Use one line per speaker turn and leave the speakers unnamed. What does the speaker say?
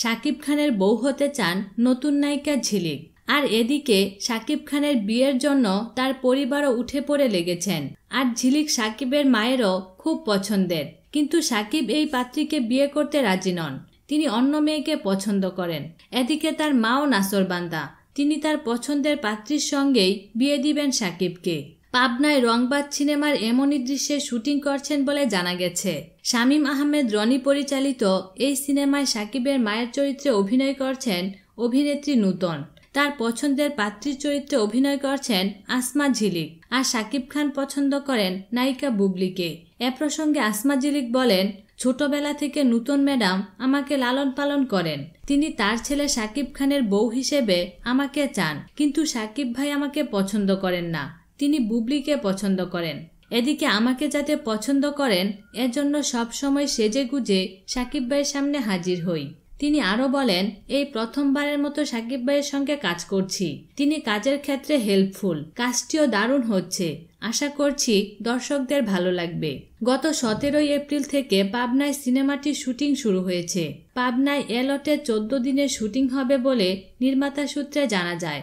শাকিব খানের বউ হতে চান নতুন নায়িকা ঝিলিক। আর এদিকে শাকিব খানের বিয়ের জন্য তার পরিবারও উঠে পড়ে লেগেছেন। আর ঝিলিক সাকিবের মায়েরও খুব পছন্দের। কিন্তু সাকিব এই পাত্রীকে বিয়ে করতে রাজি নন। তিনি অন্য মেয়েকে পছন্দ করেন। এদিকে তার মাও নাসরবান্দা তিনি তার পছন্দের পাত্রীর সঙ্গেই বিয়ে দিবেন সাকিবকে। পাবনায় রংবাদ সিনেমার এমনই দৃশ্যে শুটিং করছেন বলে জানা গেছে। শামীম আহমেদ, রনি পরিচালিত এই সিনেমায় সাকিবের মায়ের চরিত্রে অভিনয় করছেন অভিনেত্রী নূতন। তার পছন্দের পাত্রীর চরিত্রে অভিনয় করছেন আসমা ঝিলিক আর সাকিব খান পছন্দ করেন নায়িকা বুবলিকে। এ প্রসঙ্গে আসমা ঝিলিক বলেন, ছোটবেলা থেকে নূতন ম্যাডাম আমাকে লালন পালন করেন। তিনি তার ছেলে সাকিব খানের বউ হিসেবে আমাকে চান, কিন্তু সাকিব ভাই আমাকে পছন্দ করেন না। তিনি বুবলিকে পছন্দ করেন। এদিকে আমাকে যাতে পছন্দ করেন, এজন্য সবসময় সেজে গুজে সাকিব ভাইয়ের সামনে হাজির হই। তিনি আরও বলেন, এই প্রথমবারের মতো সাকিব ভাইয়ের সঙ্গে কাজ করছি। তিনি কাজের ক্ষেত্রে হেল্পফুল কাজটিও দারুণ হচ্ছে। আশা করছি দর্শকদের ভালো লাগবে। গত সতেরোই এপ্রিল থেকে পাবনায় সিনেমাটির শুটিং শুরু হয়েছে। পাবনায় এলটে চোদ্দ দিনের শুটিং হবে বলে নির্মাতা সূত্রে জানা যায়।